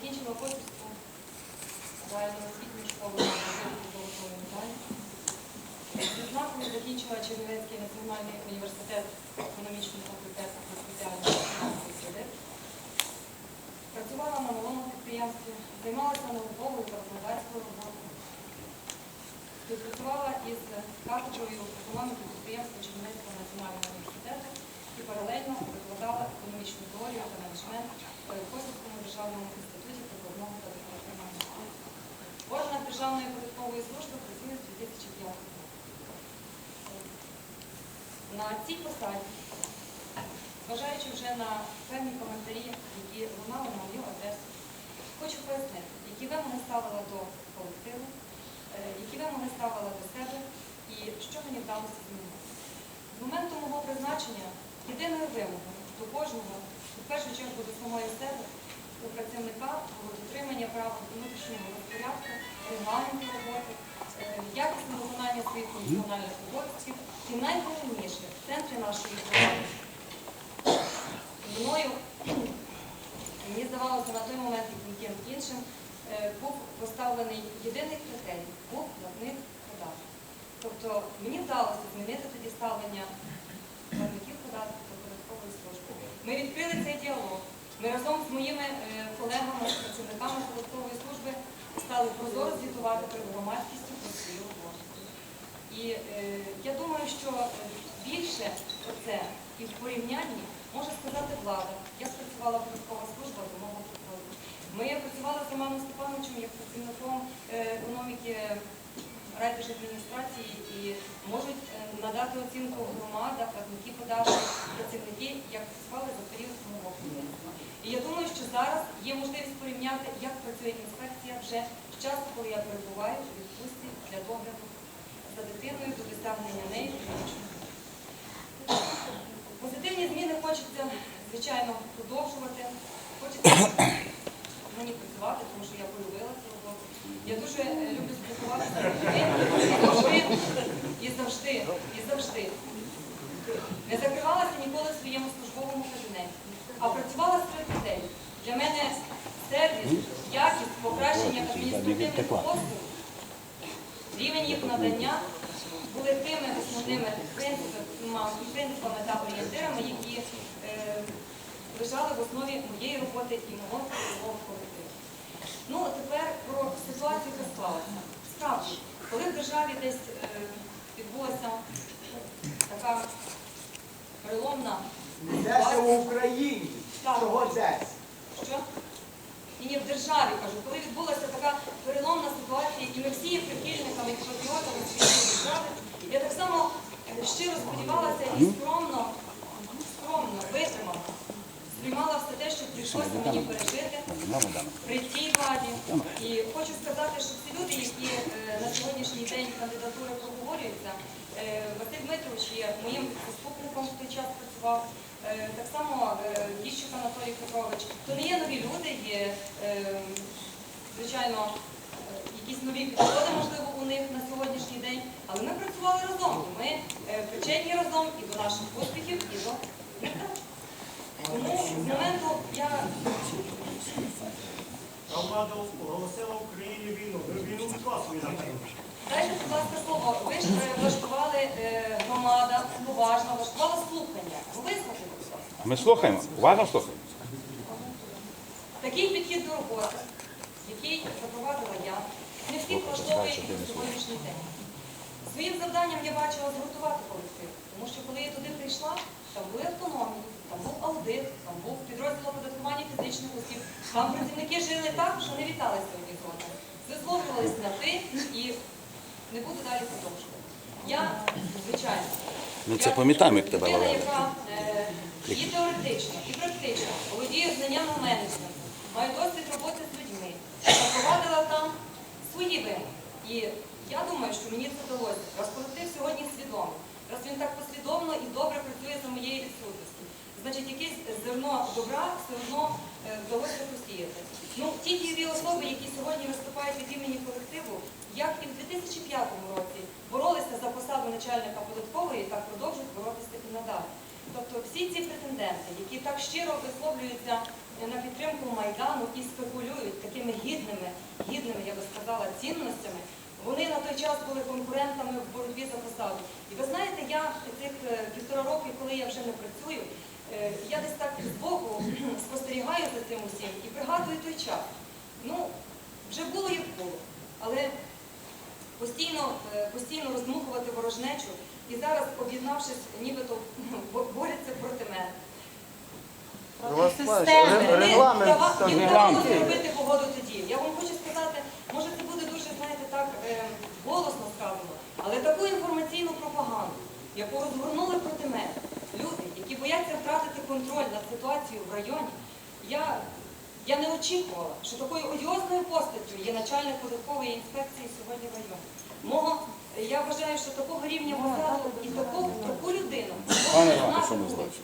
закінчила Косівську загальноосвітню школу. Відзнакою закінчила Чернівецький національний університет економічного факультету та среди. Працювала на малому підприємстві, займалася науковою та викладацькою роботою. Співпрацювала із кафедрою економіки підприємства Чернівецького національного університету і паралельно викладала економічну теорію та менеджмент в Косівському державному інституті прикладного та декларативного права. В органах Державної податкової служби працює з 2005 року. На цій посаді, зважаючи вже на певні коментарі, які лунали на мою адресу, хочу пояснити, які вимоги ставила до колективу, е, які вимоги ставила до себе і що мені вдалося змінити. З моменту мого призначення єдиною вимогою до кожного, в першу чергу до самої себе, у працівника дотримання права внутрішнього розпорядку, регламенту роботи, е, якісне виконання своїх функціональних обов'язків і найголовніше в центрі нашої програми мною, мені здавалося, на той момент і будь-ким іншим, е, був поставлений єдиний критерій був платник податків. Тобто мені вдалося змінити тоді ставлення платників податків до податкової служби. Ми відкрили цей діалог. Ми разом з моїми е, колегами, працівниками податкової служби стали прозоро звітувати перед громадськістю про свою роботу. І е, я думаю, що більше це і в порівнянні може сказати влада. Я спрацювала податкова служба до мого приходу. Ми працювали з Романом Степановичем як працівником е, економіки райдержадміністрації і можуть е, надати оцінку громада, платники податків, працівники, як працювали за період мого керівництва. І я думаю, що зараз є можливість порівняти, як працює інспекція вже з часу, коли я перебуваю у відпустці для догляду за дитиною до досягнення неї. Позитивні зміни хочеться, звичайно, продовжувати. Хочеться мені працювати, тому що я полюбила роботу. Я дуже е, люблю спілкуватися з людьми і завжди, і завжди. Не закривалася ніколи в своєму службовому кабінеті, а працювала серед людей. Для мене сервіс, якість, покращення адміністративних послуг, рівень їх надання були тими основними принципами, та орієнтирами, які е, лежали в основі моєї роботи і мого колективу. Ну, тепер про ситуацію, яка склалася. Справді, коли в державі десь е, відбулася така переломна Десь в Україні. Так. Чого десь? що? І не в державі, кажу, коли відбулася така переломна ситуація, і ми всі є прихильниками і патріотами своєї держави, я так само щиро сподівалася і скромно, що мені пережити при цій владі. І хочу сказати, що всі люди, які е, на сьогоднішній день кандидатури проговорюються, е, Василь Дмитрович є моїм заступником в той час працював. Е, Так само Діщук Анатолій Петрович. То не є нові люди, є, звичайно, якісь нові підходи, можливо, у них на сьогоднішній день, але ми працювали разом. Ми причетні разом і до наших успіхів, і до невдач. Тому з моменту я Громада оголосила Україні війну. Війну класу Дайте, будь ласка, слово. Ви ж е, влаштували е, громада, поважно, влаштували слухання. Ви вислухали. Ми слухаємо, уважно слухаємо. Такий підхід до роботи, який запровадила я, не всіх влаштовує і на сьогоднішній день. Своїм завданням я бачила згуртувати колектив, тому що коли я туди прийшла, там були автономії, там був аудит, там був підрозділ оподаткування фізичних осіб. Там працівники жили так, що не віталися одні з одним. Висловлювалися на ти і не буду далі продовжувати. Я, звичайно, Ми це пам'ятаємо, як тебе людина, ловили. яка е, і теоретично, і практично володіє знаннями менеджменту, має досвід роботи з людьми, запровадила там свої вимоги. І я думаю, що мені це вдалося. Раз колектив сьогодні свідомий, раз він так послідовно і добре працює за моєї відсутності, значить зерно добра все одно е, вдалося посіяти. Ну, ті дієві особи, які сьогодні виступають від імені колективу, як і в 2005 році боролися за посаду начальника податкової, так продовжують боротися і надалі. Тобто всі ці претенденти, які так щиро висловлюються на підтримку Майдану і спекулюють такими гідними, гідними, я би сказала, цінностями. Вони на той час були конкурентами в боротьбі за посаду. І ви знаєте, я цих е, півтора роки, коли я вже не працюю, е, я десь так збоку спостерігаю за цим усім і пригадую той час. Ну, вже було як було, але постійно, е, постійно роздмухувати ворожнечу і зараз, об'єднавшись, нібито бо- борються проти мене. У вас Вони регламент дава- так. їм Регламент. вдалося зробити погоду тоді. Я вам хочу сказати, може це буде дуже, знаєте, так е, голосно сказано, але таку інформаційну пропаганду, яку розгорнули проти мене люди, які бояться втратити контроль над ситуацією в районі, я, я не очікувала, що такою одіозною постаттю є начальник податкової інспекції сьогодні в районі. Мого, я вважаю, що такого рівня посаду і таку, таку людину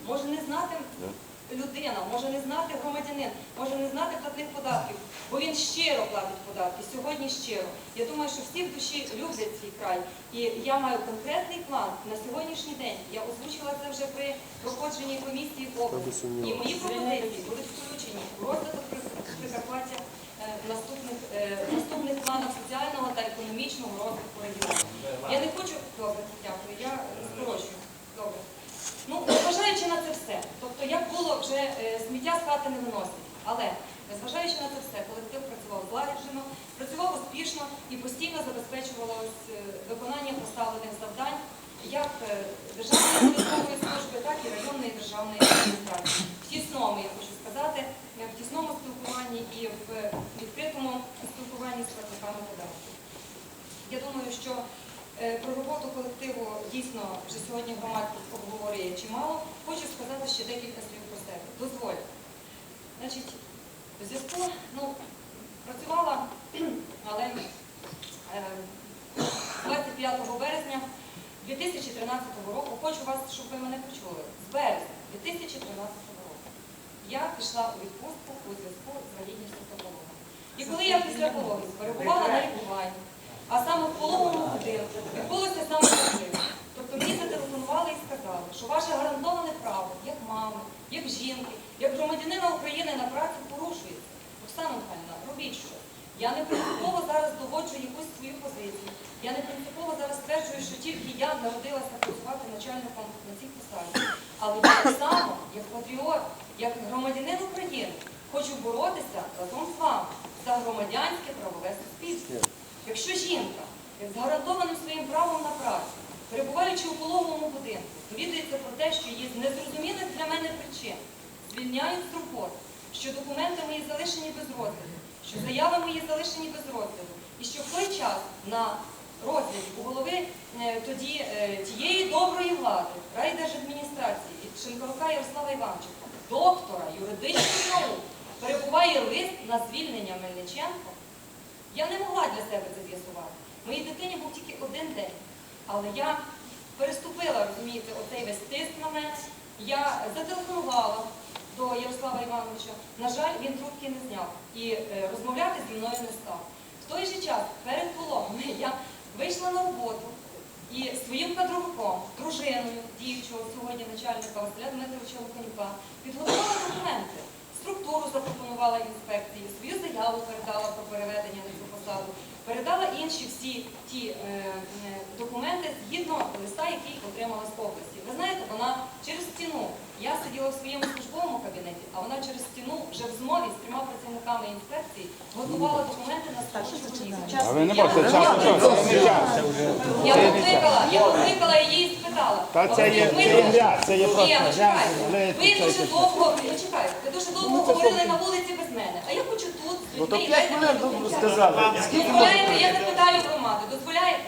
може не знати людина, може не знати громадянин, може не знати платних податків, бо він щиро платить податки, сьогодні щиро. Я думаю, що всі в душі люблять свій край. І я маю конкретний план на сьогоднішній день. Я озвучила це вже при проходженні комісії області. І мої пропозиції будуть включені в розвиток При- Прикарпаття е, в наступних, е, в наступних планах соціального та економічного розвитку регіону. Я не хочу, добре, дякую, я скорочую. Добре. Ну, незважаючи на це все, тобто як було вже е, сміття з хати не виносить, але незважаючи на це все, колектив працював злагоджено, працював успішно і постійно забезпечувало ось, е, виконання поставлених завдань як е, Державної податкової служби, так і районної державної адміністрації. В тісному, я хочу сказати, в тісному спілкуванні і в відкритому спілкуванні з платниками податків. Я думаю, що про роботу колективу дійсно вже сьогодні громадськість обговорює чимало. Хочу сказати ще декілька слів себе. Дозволь. Значить, в зв'язку, ну, працювала, але е, 25 березня 2013 року, хочу вас, щоб ви мене почули, з березня 2013 року я пішла у відпустку у зв'язку з вагітністю та пологом. І коли я після пологів перебувала на лікуванні, а саме в пологовому будинку відбулося саме. Тобто мені зателефонували і сказали, що ваше гарантоване право, як як жінки, як громадянина України на працю порушується. Оксана Михайлівна, робіть щось. Я не принципово зараз доводжу якусь свою позицію. Я не принципово зараз стверджую, що тільки я народилася працювати начальником на цій посаді. Але я так само, як патріот, як громадянин України, хочу боротися разом з вами за громадянське правове суспільство. Якщо жінка з гарантованим своїм правом на працю, перебуваючи у пологовому будинку, довідується про те, що її з незрозумілих для мене причин звільняють з роботи, що документи мої залишені без розгляду, що заяви мої залишені без розгляду, і що в той час на розгляді у голови е, тоді е, тієї доброї влади, райдержадміністрації Шинкарука Ярослава Іванченка, доктора юридичних наук, перебуває лист на звільнення Мельниченко, я не могла для себе це з'ясувати. Моїй дитині був тільки один день. Але я переступила, розумієте, оцей весь тиск на мене. Я зателефонувала до Ярослава Івановича. На жаль, він трубки не зняв і е, розмовляти зі мною не став. В той же час, перед пологами, я вийшла на роботу і своїм кадровиком, дружиною діючого сьогодні начальника Василя Дмитровича Луканюка, підготувала документи. Структуру запропонувала інспекції, свою заяву передала про переведення на передала інші всі ті е, е, документи згідно листа, який отримала з області. Ви знаєте, вона через стіну. Я сиділа в своєму службовому кабінеті, а вона через стіну вже в змові з трьома працівниками інспекції готувала документи на службу А ви не можете час, час, це не час. Я покликала, я покликала її і спитала. Та це «А ви є- це є вийдете?» грязь, це є Ні, ви чекайте. Ви дуже довго, ви чекайте, ви дуже довго говорили на вулиці без мене. А я хочу тут, з Ну то 5 дайте мені хвилин докінчати. сказали. Дозволяєте, я запитаю громади, дозволяєте?